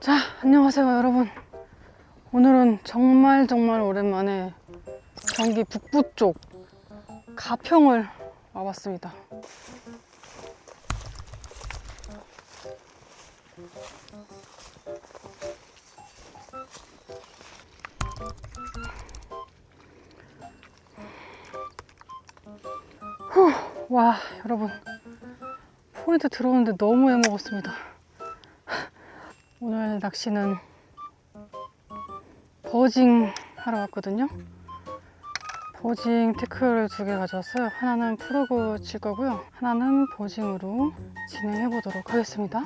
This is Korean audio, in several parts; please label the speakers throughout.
Speaker 1: 자, 안녕하세요, 여러분. 오늘은 정말 정말 오랜만에 경기 북부 쪽 가평을 와봤습니다. 후, 와, 여러분. 포인트 들어오는데 너무 해먹었습니다. 오늘 낚시는 버징 하러 왔거든요. 버징 태클을 두개 가져왔어요. 하나는 프로그 칠 거고요. 하나는 버징으로 진행해 보도록 하겠습니다.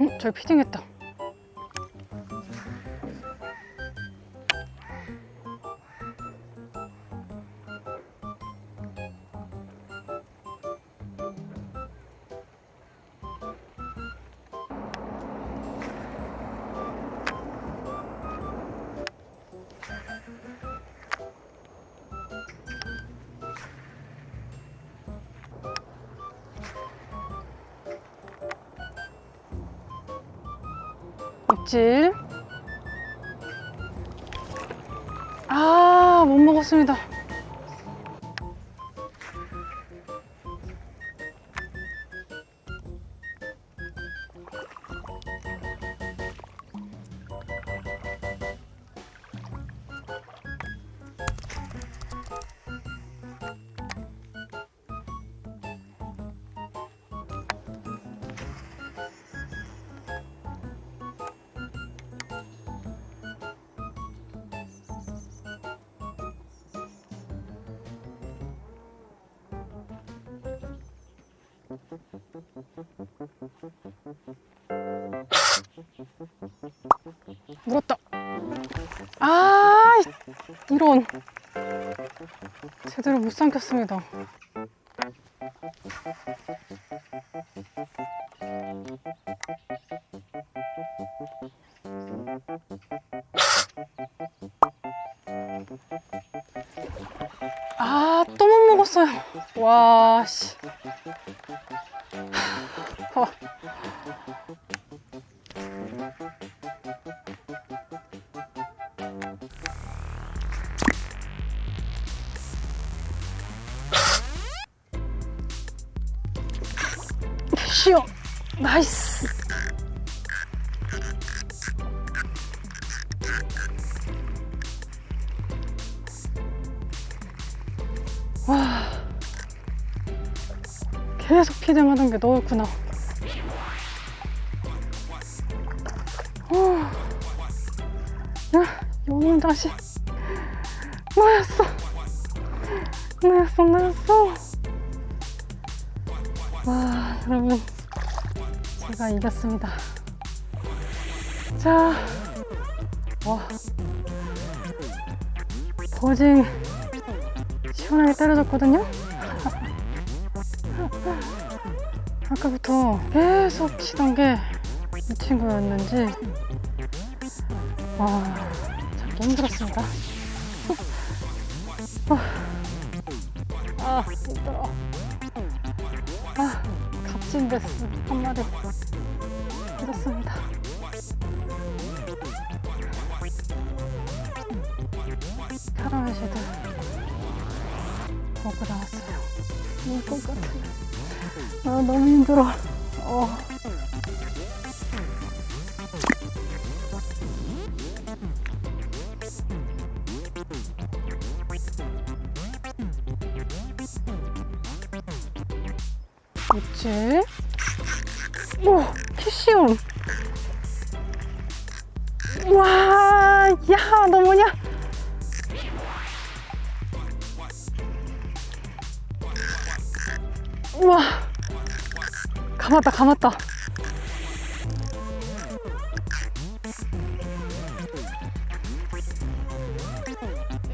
Speaker 1: 응? 저기 피딩했다. 입질. 아, 못 먹었습니다. 물었다. 아, 이런. 제대로 못 삼켰습니다. 아, 또 못 먹었어요. 와, 씨. 쉬어. 나이스. 와. 계속 피딩하던 게 너였구나. 어. 야, 요놈 다시 와, 여러분. 제가 이겼습니다. 자, 와. 버징 시원하게 때려줬거든요? 아까부터 계속 치던 게 이 친구였는지, 와, 잡기 힘들었습니다. 아, 값진 베스 한 마리 얻었습니다. 카라멜 쉐드 먹고 나왔어요. 이것 같아. 아, 너무 힘들어. 어. 있지? 오, 캐시움. 와, 야, 너 뭐냐? 우와, 감았다, 감았다.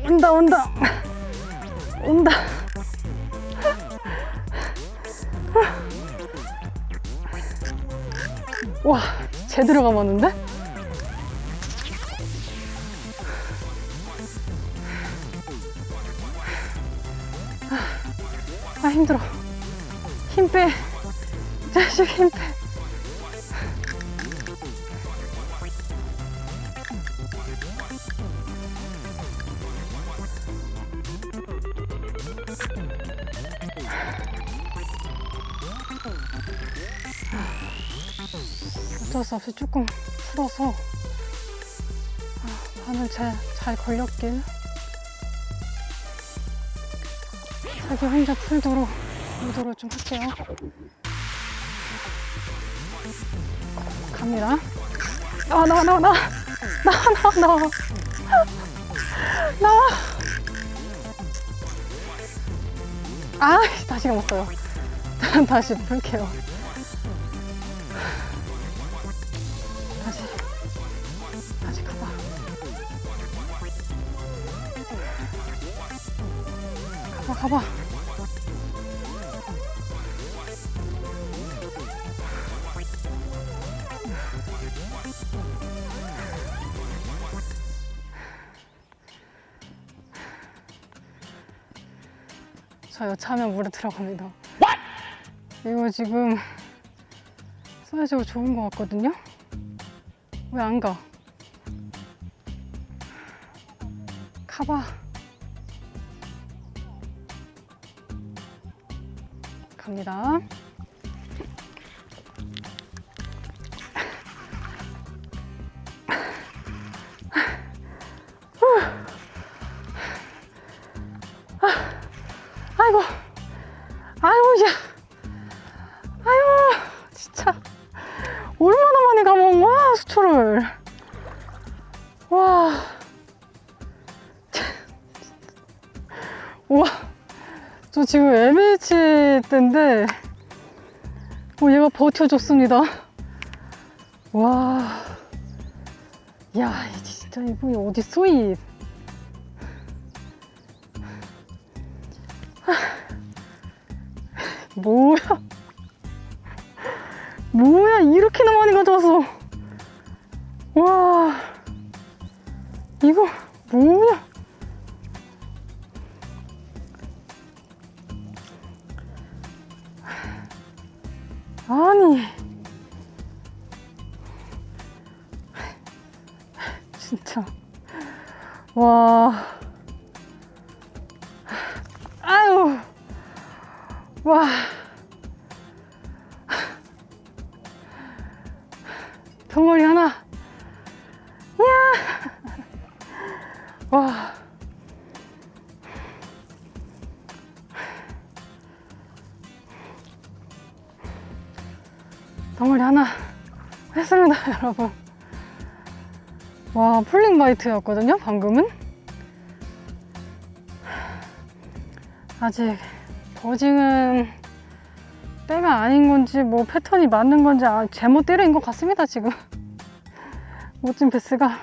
Speaker 1: 온다, 온다. 온다. 와, 제대로 감았는데? 아, 힘들어. 힘 빼. 이 자식 힘 빼. 어쩔 수 없이 조금 풀어서 아, 바늘 잘, 잘 걸렸길 자기 혼자 풀도록 유도를 좀 할게요. 갑니다. 나와 나와 나와 나와 나와 나와 나와 나와 아 다시 감았어요 다시 풀게요. 다시. 다시 가봐. 가봐 가봐. 저 여차하면 물에 들어갑니다 이거 지금 사이즈가 좋은 것 같거든요 왜 안 가? 가봐. 갑니다. 아이고, 아이고, 야, 진짜. 얼마나 많이 감아온 거야, 수초를. 와. 우와. 저 지금 MH 때인데, 어, 얘가 버텨줬습니다. 와. 야, 이 진짜 이분이 어딨어, 이. 뭐야. 뭐야 이렇게나 많이 가져왔어 와. 이거 뭐야? 아니. 진짜. 와. 아유. 와 덩어리 하나. 이야. 와. 덩어리 하나 했습니다, 여러분. 와, 풀링 바이트였거든요, 방금은. 아직 버징은 때가 아닌 건지 뭐 패턴이 맞는 건지 아, 제멋 때려인 것 같습니다 지금. 멋진 베스가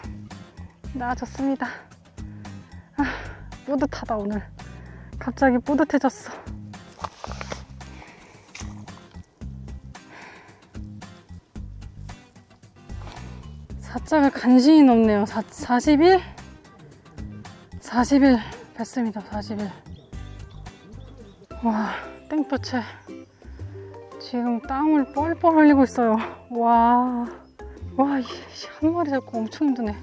Speaker 1: 나아졌습니다. 아, 뿌듯하다 오늘. 갑자기 뿌듯해졌어. 사자가 간신히 넘네요. 4, 41? 41 뺐습니다 41 와 땡볕에 지금 땀을 뻘뻘 흘리고 있어요. 와, 와, 이한 마리 잡고 엄청 힘드네.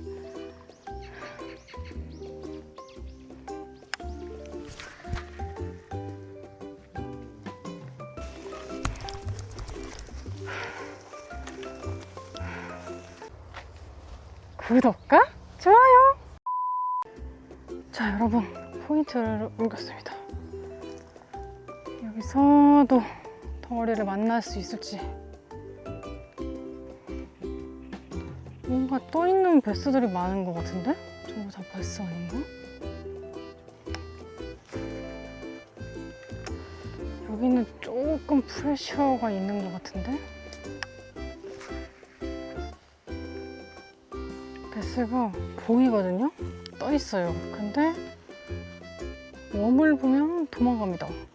Speaker 1: 구독과 좋아요. 자, 여러분 포인트를 옮겼습니다. 여기서도 덩어리를 만날 수 있을지 뭔가 떠있는 베스들이 많은 것 같은데? 저거 다 베스 아닌가? 여기는 조금 프레셔가 있는 것 같은데? 베스가 보이거든요? 떠있어요 근데 웜을 보면 도망갑니다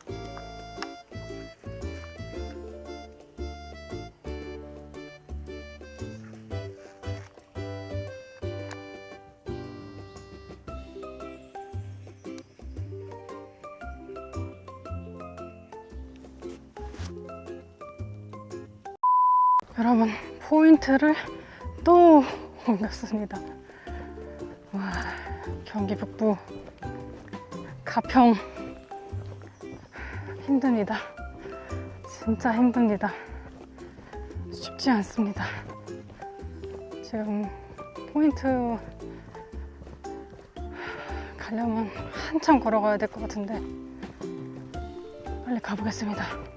Speaker 1: 여러분 포인트를 또 옮겼습니다. 와 경기 북부 가평 힘듭니다. 진짜 힘듭니다. 쉽지 않습니다. 지금 포인트 가려면 한참 걸어가야 될 것 같은데 빨리 가보겠습니다.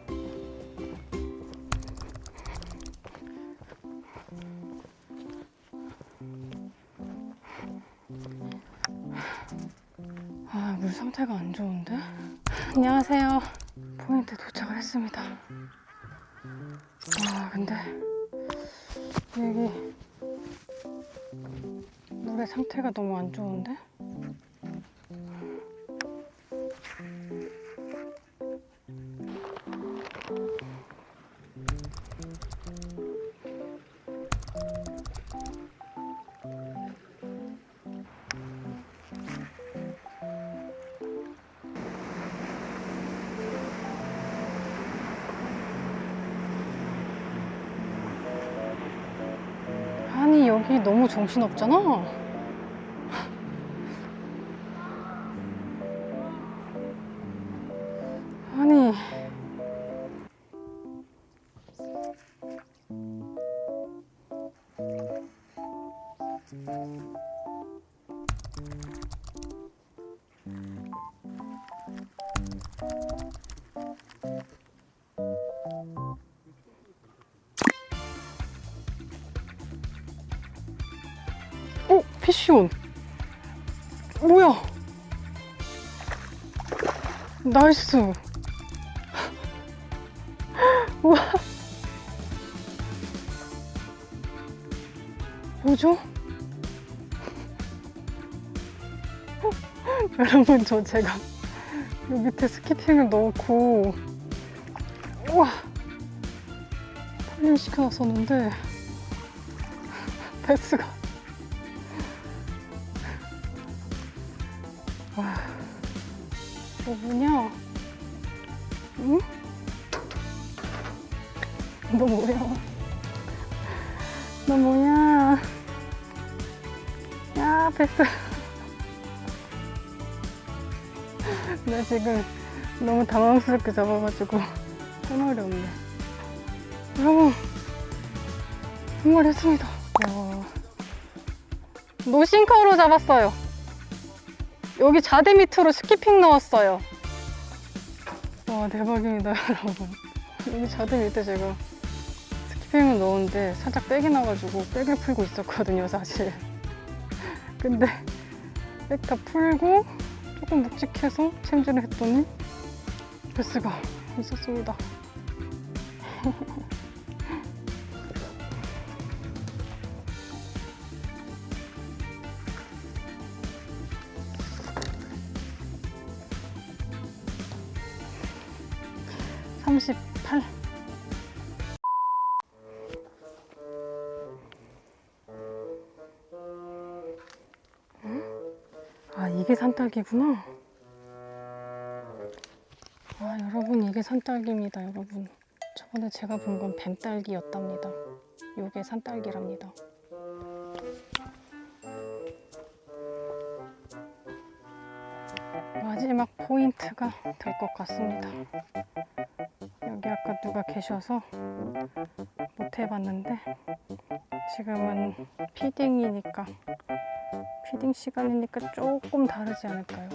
Speaker 1: 포인트 도착을 했습니다. 아, 근데 여기 물의 상태가 너무 안 좋은데? 여기 너무 정신없잖아. 피시온 뭐야 나이스 우와 뭐죠? 어? 여러분 저 제가 요 밑에 스키핑을 넣고 우와 폴링 시켜놨었는데 베스가 와너 뭐냐? 응? 너 뭐야? 너 뭐냐? 야, 베스. 나 지금 너무 당황스럽게 잡아가지고 손발이 없네. 여러분, 정말 했습니다. 와. 노싱커로 잡았어요. 여기 자대 밑으로 스키핑 넣었어요. 와, 대박입니다, 여러분. 여기 자대 밑에 제가 스키핑을 넣었는데 살짝 빽이 나가지고 빽을 풀고 있었거든요, 사실. 근데 빽다 풀고 조금 묵직해서 챔질을 했더니 베스가 있었습니다. 삼십팔. 아 이게 산딸기구나. 아 여러분 이게 산딸기입니다 여러분. 저번에 제가 본 건 뱀딸기였답니다. 요게 산딸기랍니다. 마지막 포인트가 될 것 같습니다. 여기 아까 누가 계셔서 못 해봤는데 지금은 피딩이니까 피딩 시간이니까 조금 다르지 않을까요?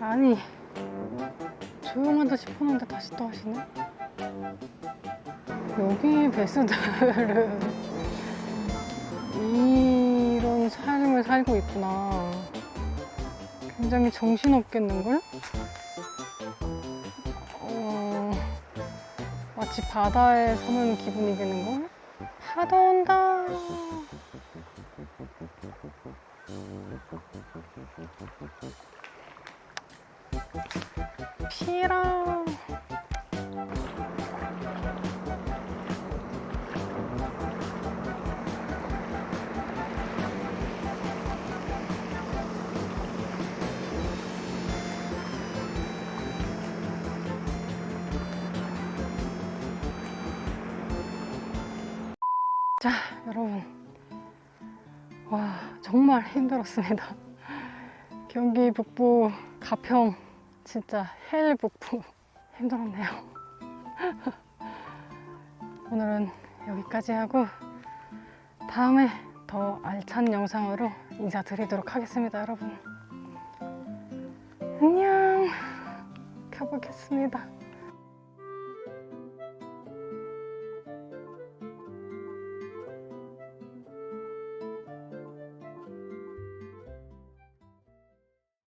Speaker 1: 아니 조용하다 싶었는데 다시 또 하시네 여기 베스들은 이런 삶을 살고 있구나 굉장히 정신없겠는걸? 어, 마치 바다에 서는 기분이겠는걸? 파도 온다. 피라. 여러분. 와, 정말 힘들었습니다. 경기 북부 가평 진짜 헬 북부 힘들었네요. 오늘은 여기까지 하고 다음에 더 알찬 영상으로 인사드리도록 하겠습니다, 여러분. 안녕. 가보겠습니다.